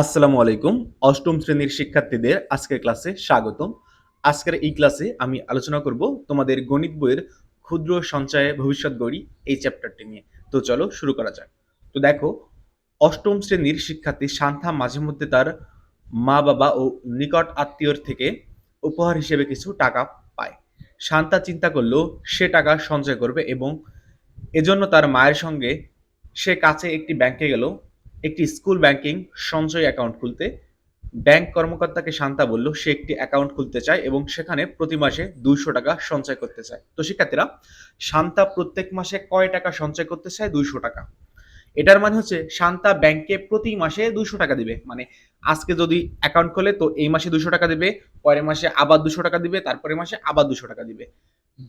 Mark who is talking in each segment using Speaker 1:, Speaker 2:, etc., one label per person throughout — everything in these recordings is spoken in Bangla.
Speaker 1: আসসালামু আলাইকুম। অষ্টম শ্রেণির শিক্ষার্থীদের আজকের ক্লাসে স্বাগতম। আজকের এই ক্লাসে আমি আলোচনা করব তোমাদের গণিত বইয়ের ক্ষুদ্র সঞ্চয়ে ভবিষ্যৎ গড়ি এই চ্যাপ্টারটি নিয়ে। তো চলো শুরু করা যাক। তো দেখো, অষ্টম শ্রেণির শিক্ষার্থী শান্তা মাঝে মধ্যে তার মা বাবা ও নিকট আত্মীয়র থেকে উপহার হিসেবে কিছু টাকা পায়। শান্তা চিন্তা করল, সে টাকা সঞ্চয় করবে এবং এজন্য তার মায়ের সঙ্গে সে কাছে একটি ব্যাংকে গেল। একটি স্কুল ব্যাংকিং সঞ্চয় অ্যাকাউন্ট খুলতে ব্যাংক কর্মকর্তাকে শান্তা বলল, সে একটি অ্যাকাউন্ট খুলতে চায় এবং সেখানে প্রতি মাসে দুইশো টাকা সঞ্চয় করতে চায়। তো শিক্ষার্থীরা, শান্তা প্রত্যেক মাসে কয় টাকা সঞ্চয় করতে চায়? দুইশো টাকা। এটার মানে হচ্ছে, শান্তা ব্যাংকে প্রতি মাসে দুইশো টাকা দিবে। মানে আজকে যদি অ্যাকাউন্ট খোলে, তো এই মাসে দুশো টাকা দিবে, পরের মাসে আবার দুশো টাকা দিবে তারপরে মাসে আবার দুশো টাকা দিবে।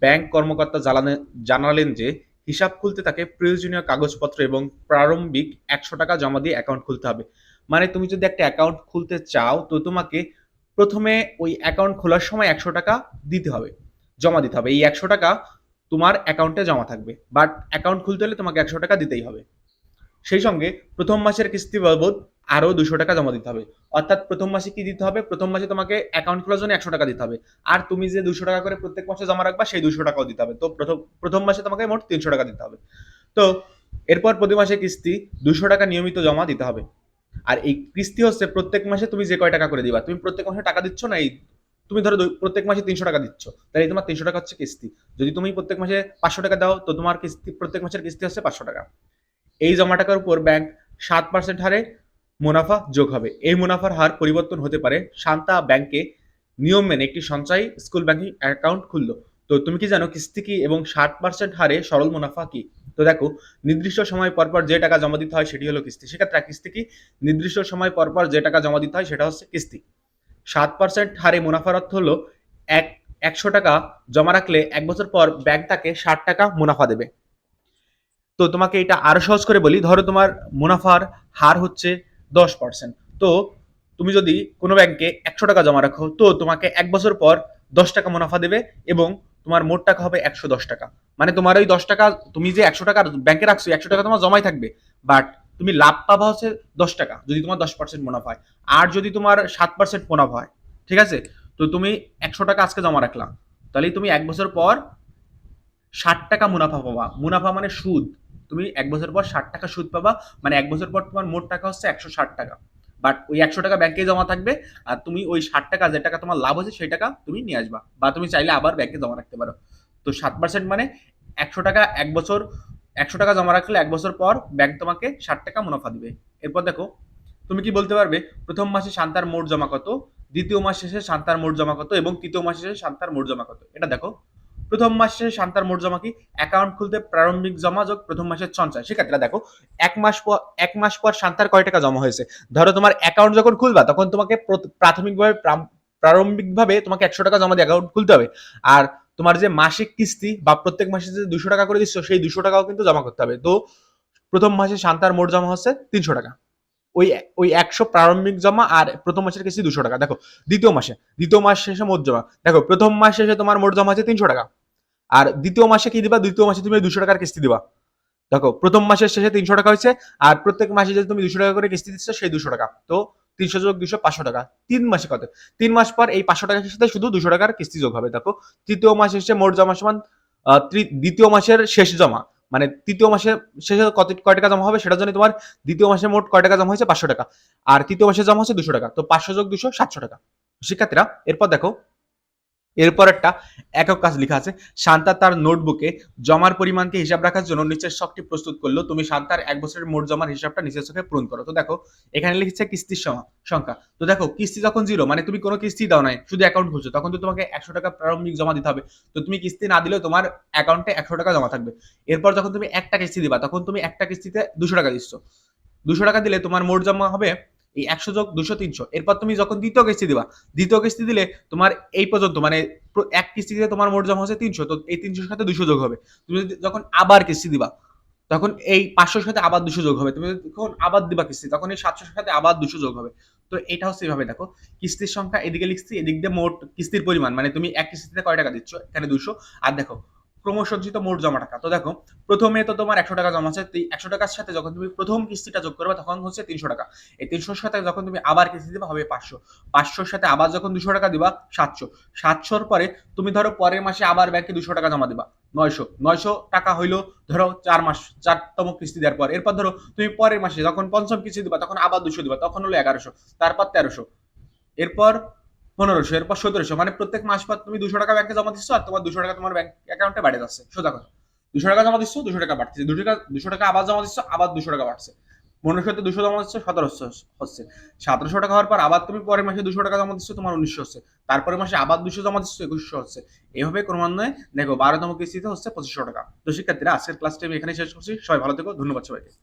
Speaker 1: ব্যাংক কর্মকর্তা জানালেন জানালেন যে হিসাব খুলতে তাকে প্রয়োজনীয় কাগজপত্র এবং প্রারম্ভিক একশো টাকা জমা দিয়ে অ্যাকাউন্ট খুলতে হবে। মানে তুমি যদি একটা অ্যাকাউন্ট খুলতে চাও, তো তোমাকে প্রথমে ওই অ্যাকাউন্ট খোলার সময় একশো টাকা দিতে হবে, জমা দিতে হবে। এই একশো টাকা তোমার অ্যাকাউন্টে জমা থাকবে বাট অ্যাকাউন্ট খুলতে হলে তোমাকে একশো টাকা দিতেই হবে। সেই সঙ্গে প্রথম মাসের কিস্তি বাবদ আরও দুশো টাকা জমা দিতে হবে। অর্থাৎ প্রথম মাসে কি দিতে হবে? প্রথম মাসে তোমাকে অ্যাকাউন্ট খোলার জন্য একশো টাকা দিতে হবে। আর তুমি যে দুশো টাকা করে প্রত্যেক মাসে জমা রাখবা, সেই দুশো টাকাও দিতে হবে। তো প্রথম প্রথম মাসে তোমাকে মোট তিনশো টাকা দিতে হবে। তো এরপর প্রতি মাসে কিস্তি দুশো টাকা নিয়মিত জমা দিতে হবে। আর এই কিস্তি হচ্ছে প্রত্যেক মাসে তুমি যে কয় টাকা করে দিবা, তুমি প্রত্যেক মাসে টাকা দিচ্ছ না এই, তুমি ধরো প্রত্যেক মাসে তিনশো টাকা দিচ্ছ। তাহলে তোমার তিনশো টাকা হচ্ছে কিস্তি। যদি তুমি প্রত্যেক মাসে পাঁচশো টাকা দাও, তো তোমার কিস্তি, প্রত্যেক মাসের কিস্তি হচ্ছে পাঁচশো টাকা। এই জমা টাকার উপর ব্যাংক সাত পার্সেন্ট হারে মুনাফা যোগ হবে। এই মুনাফার হার পরিবর্তন হতে পারে। শান্তা ব্যাংকে নিয়ম মেনে একটি সঞ্চয়ী স্কুল ব্যাংকিং অ্যাকাউন্ট খুললো। তো তুমি কি জানো কিস্তি কি এবং ষাট পার্সেন্ট হারে সরল মুনাফা কি? তো দেখো, নির্দিষ্ট সময় পরপর যে টাকা জমা দিতে হয় সেটি হলো কিস্তি। সেক্ষেত্রে কিস্তি কি? নির্দিষ্ট সময় পরপর যে টাকা জমা দিতে হয় সেটা হচ্ছে কিস্তি। সাত পার্সেন্ট হারে মুনাফার অর্থ হলো এক, একশো টাকা জমা রাখলে এক বছর পর ব্যাংক তাকে ষাট টাকা মুনাফা দেবে। তো তোমাকে এটা আরও সহজ করে বলি। ধরো তোমার মুনাফার হার হচ্ছে দশ পার্সেন্ট তো তুমি যদি কোনো ব্যাংকে একশো টাকা জমা রাখো, তো তোমাকে এক বছর পর দশ টাকা মুনাফা দেবে এবং তোমার মোট টাকা হবে একশো দশ টাকা। মানে তোমার ওই দশ টাকা, তুমি যে একশো টাকা ব্যাংকে রাখছো একশো টাকা তোমার জমাই থাকবে। বাট তুমি লাভ পাবা হচ্ছে দশ টাকা, যদি তোমার দশ পার্সেন্ট মুনাফা হয়। আর যদি তোমার সাত পার্সেন্ট মুনাফা হয়, ঠিক আছে? তো তুমি একশো টাকা আজকে জমা রাখলাম তাহলে তুমি এক বছর পর ষাট টাকা মুনাফা পাবা। মুনাফা মানে সুদ। তুমি এক বছর পর ষাট টাকা সুদ পাবা মানে এক বছর পর তোমার মোট টাকা হচ্ছে একশো ষাট টাকা। বাট ওই একশো টাকা ব্যাংকে জমা থাকবে আর তুমি ওই ষাট টাকা, যে টাকা তোমার লাভ হচ্ছে সেই টাকা তুমি নিয়ে আসবা। বা তুমি চাইলে আবার ব্যাংকে জমা রাখতে পারো। তো সাত পার্সেন্ট মানে একশো টাকা এক বছর, একশো টাকা জমা রাখলে এক বছর পর ব্যাংক তোমাকে ষাট টাকা মুনাফা দিবে। এরপর দেখো, তুমি কি বলতে পারবে? প্রথম মাসে শান্তার মোট জমা কত, দ্বিতীয় মাস শেষে শান্তার মোট জমা কত এবং তৃতীয় মাস শেষে শান্তার মোট জমা কত? এটা দেখো। প্রথম মাস শান্তার মোট জমা কি? অ্যাকাউন্ট খুলতে প্রারম্ভিক জমা যোগ প্রথম মাসের সঞ্চয়। সেক্ষেত্রে দেখো, এক মাস পর, এক মাস পর শান্তার কয় টাকা জমা হয়েছে? ধরো তোমার অ্যাকাউন্ট যখন খুলবা, তখন তোমাকে প্র- প্রাথমিকভাবে প্রারম্ভিকভাবে তোমাকে একশো টাকা জমা দিয়ে অ্যাকাউন্ট খুলতে হবে। আর তোমার যে মাসিক কিস্তি বা প্রত্যেক মাসে যে দুশো টাকা করে দিচ্ছ, সেই দুশো টাকাও কিন্তু জমা করতে হবে। তো প্রথম মাসে শান্তার মোট জমা হচ্ছে তিনশো টাকা। ওই ওই একশো প্রারম্ভিক জমা আর প্রথম মাসের কিস্তি দুশো টাকা। দেখো, দ্বিতীয় মাসে, দ্বিতীয় মাস শেষে মোট জমা। দেখো, প্রথম মাস শেষে তোমার মোট জমা আছে তিনশো টাকা। আর দ্বিতীয় মাসে কি দিবা? দ্বিতীয় মাসে তুমি দুশো টাকার কিস্তি দিবা। দেখো, প্রথম মাসের শেষে তিনশো টাকা হয়েছে, আর প্রত্যেক মাসে যে তুমি দুশো টাকা করে কিস্তি দিচ্ছ, সেই দুশো টাকা। তো তিনশো যোগ দুশো, পাঁচশো টাকা। তিন মাসে কত? তিন মাস পর এই পাঁচশো টাকার সাথে শুধু দুশো টাকার কিস্তি যোগ হবে। দেখো, তৃতীয় মাস শেষে মোট জমা সমান দ্বিতীয় মাসের শেষ জমা। মানে তৃতীয় মাসের শেষে কত, কয় টাকা জমা হবে সেটার জন্য তোমার দ্বিতীয় মাসে মোট কয় টাকা জমা হয়েছে? পাঁচশো টাকা। আর তৃতীয় মাসে জমা হচ্ছে দুশো টাকা। তো পাঁচশো যোগ দুশো, সাতশো টাকা। শিক্ষার্থীরা, এরপর দেখো এরপর একটা একক কাজ লেখা আছে। শান্তা তার নোটবুকে জমার পরিমাণকে হিসাব রাখার জন্য নিচের শখটি প্রস্তুত করল। তুমি শান্তার এক বছরের মোট জমার হিসাবটা নিচের চোখে পূরণ করো। তো দেখো, এখানে লিখেছে কিস্তির সংখ্যা। তো দেখো, কিস্তি যখন জিরো মানে তুমি কোনো কিস্তি দাও নাই, শুধু অ্যাকাউন্ট খুলছো, তখন তো তোমাকে একশো টাকা প্রারম্ভিক জমা দিতে হবে। তো তুমি কিস্তি না দিলেও তোমার অ্যাকাউন্টে একশো টাকা জমা থাকবে। এরপর যখন তুমি একটা কিস্তি দিবা, তখন তুমি একটা কিস্তিতে দুশো টাকা দিচ্ছ। দুশো টাকা দিলে তোমার মোট জমা হবে এই একশো যোগ দুশো তিনশো। এরপর তুমি যখন দ্বিতীয় কিস্তি দিবা, দ্বিতীয় কিস্তি দিলে তোমার এই পর্যন্ত মানে এক কিস্তিতে তোমার মোট জমা হচ্ছে তিনশো, তো এই তিনশোর সাথে দুশো যোগ হবে। তুমি যখন আবার কিস্তি দিবা, তখন এই পাঁচশোর সাথে আবার দুশো যোগ হবে। তুমি যখন আবার দিবা কিস্তি, তখন এই সাতশোর সাথে আবার দুশো যোগ হবে। তো এটা হচ্ছে এভাবে দেখো, কিস্তির সংখ্যা এদিকে লিখছি, এদিক দিয়ে মোট কিস্তির পরিমাণ মানে তুমি এক কিস্তিতে কয় টাকা দিচ্ছ? এখানে দুশো। আর দেখো ক্রমসঞ্চিত মোট জমা টাকা। তো দেখো, প্রথমে তো তোমার একশো টাকা জমা আছে একশো টাকার সাথে যখন তুমি প্রথম কিস্তিটা যোগ করবে, তখন হচ্ছে তিনশো টাকা। এই তিনশোর সাথে যখন তুমি আবার কিস্তি দিবা, হবে পাঁচশো। পাঁচশোর সাথে আবার যখন দুশো টাকা দিবা, সাতশো। সাতশোর পরে তুমি ধরো পরের মাসে আবার ব্যাংকে দুশো টাকা জমা দিবা, নয়শো। নয়শো টাকা হইল ধরো চার মাস, চারতম কিস্তি দেওয়ার পর। এরপর ধরো তুমি পরের মাসে যখন পঞ্চম কিস্তি দিবা, তখন আবার দুশো দিবা, তখন হলো এগারোশো, তারপর তেরোশো। এরপর পনেরোশো এরপর সতেরোশো। মানে প্রত্যেক মাস পর তুমি দুশো টাকা ব্যাংকে জমা দিচ্ছ আর তোমার দুশো টাকা তোমার ব্যাংক অ্যাকাউন্টে বাড়ে যাচ্ছে। সোজা কথা। দুশো টাকা জমা দিচ্ছ, দুশো টাকা বাড়ছে। দুশো টাকা দুশো টাকা আবার জমা দিচ্ছ, আবার দুশো টাকা বাড়ছে। পনেরোশোতে দুশো জমা দিচ্ছ, সতেরোশো হচ্ছে। সতেরোশো টাকা হওয়ার পর আবার তুমি পরের মাসে দুশো টাকা জমা দিচ্ছ, তোমার উনিশশো হচ্ছে। তারপরে মাসে আবার দুশো জমা দিচ্ছ, একুশশো হচ্ছে। এভাবে ক্রমান্বয়ে দেখো বারোতম কিস্তিতে হচ্ছে পঁচিশশো টাকা। তো শিক্ষার্থীরা, আজকের ক্লাসটা আমি এখানে শেষ করছি। সবাই ভালো থেকো, ধন্যবাদ সবাইকে।